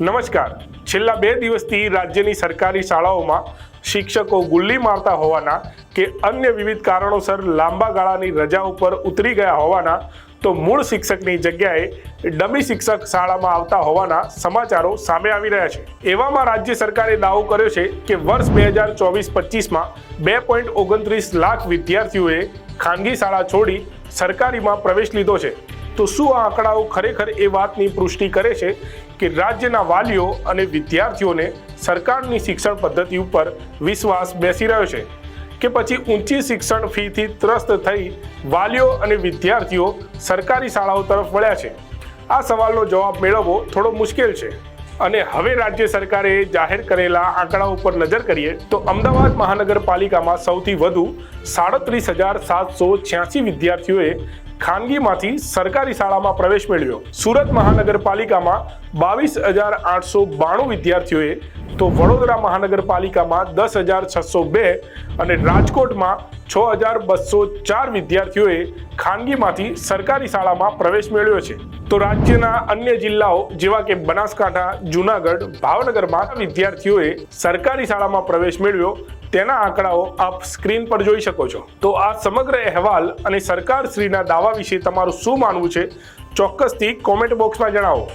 નમસ્કાર. છેલ્લા બે દિવસથી રાજ્યની સરકારી શાળાઓમાં શિક્ષકો ગુલ્લી મારતા હોવાના કે અન્ય વિવિધ કારણોસર લાંબા ગાળાની રજા ઉપર ઉતરી ગયા હોવાના તો મૂળ શિક્ષકની જગ્યાએ ડમી શિક્ષક શાળામાં આવતા હોવાના સમાચારો સામે આવી રહ્યા છે. એવામાં રાજ્ય સરકારે દાવો કર્યો છે કે વર્ષ બે હજાર ચોવીસ પચીસમાં બે પોઈન્ટ ઓગણત્રીસ લાખ વિદ્યાર્થીઓએ ખાનગી શાળા છોડી સરકારીમાં પ્રવેશ લીધો છે. તો શું આ આંકડાઓ ખરેખર એ વાતની પુષ્ટિ કરે છે કે રાજ્યના વાલીઓ અને વિદ્યાર્થીઓને સરકારની શિક્ષણ પદ્ધતિ ઉપર વિશ્વાસ બેસી રહ્યો છે? કે પછી ઊંચી શિક્ષણ ફીથી ત્રસ્ત થઈ વાલીઓ અને વિદ્યાર્થીઓ સરકારી શાળાઓ તરફ વળ્યા છે? આ સવાલનો જવાબ મેળવવો થોડો મુશ્કેલ છે. અને હવે રાજ્ય સરકારે જાહેર કરેલા આંકડા ઉપર નજર કરીએ તો અમદાવાદ મહાનગરપાલિકામાં સૌથી વધુ સાડત્રીસ હજાર સાતસો છ્યાસી વિદ્યાર્થીઓએ ખાનગીમાંથી સરકારી શાળામાં પ્રવેશ મેળવ્યો. સુરત મહાનગરપાલિકામાં બાવીસ હજાર આઠસો બાણું વિદ્યાર્થીઓએ તો વડોદરા મહાનગરપાલિકામાં દસ હજાર છસો બે અને રાજકોટમાં છ હજાર બસો ચાર વિદ્યાર્થીઓએ ખાનગીમાંથી સરકારી શાળામાં પ્રવેશ મેળવ્યો છે. તો રાજ્યના અન્ય જિલ્લાઓ જેવા કે બનાસકાંઠા, જુનાગઢ, ભાવનગરમાં વિદ્યાર્થીઓએ સરકારી શાળામાં પ્રવેશ મેળવ્યો. તેના આંકડાઓ આપ સ્ક્રીન પર જોઈ શકો છો. તો આ સમગ્ર અહેવાલ અને સરકાર શ્રીના દાવા વિશે તમારું શું માનવું છે? ચોક્કસથી કોમેન્ટ બોક્સમાં જણાવો.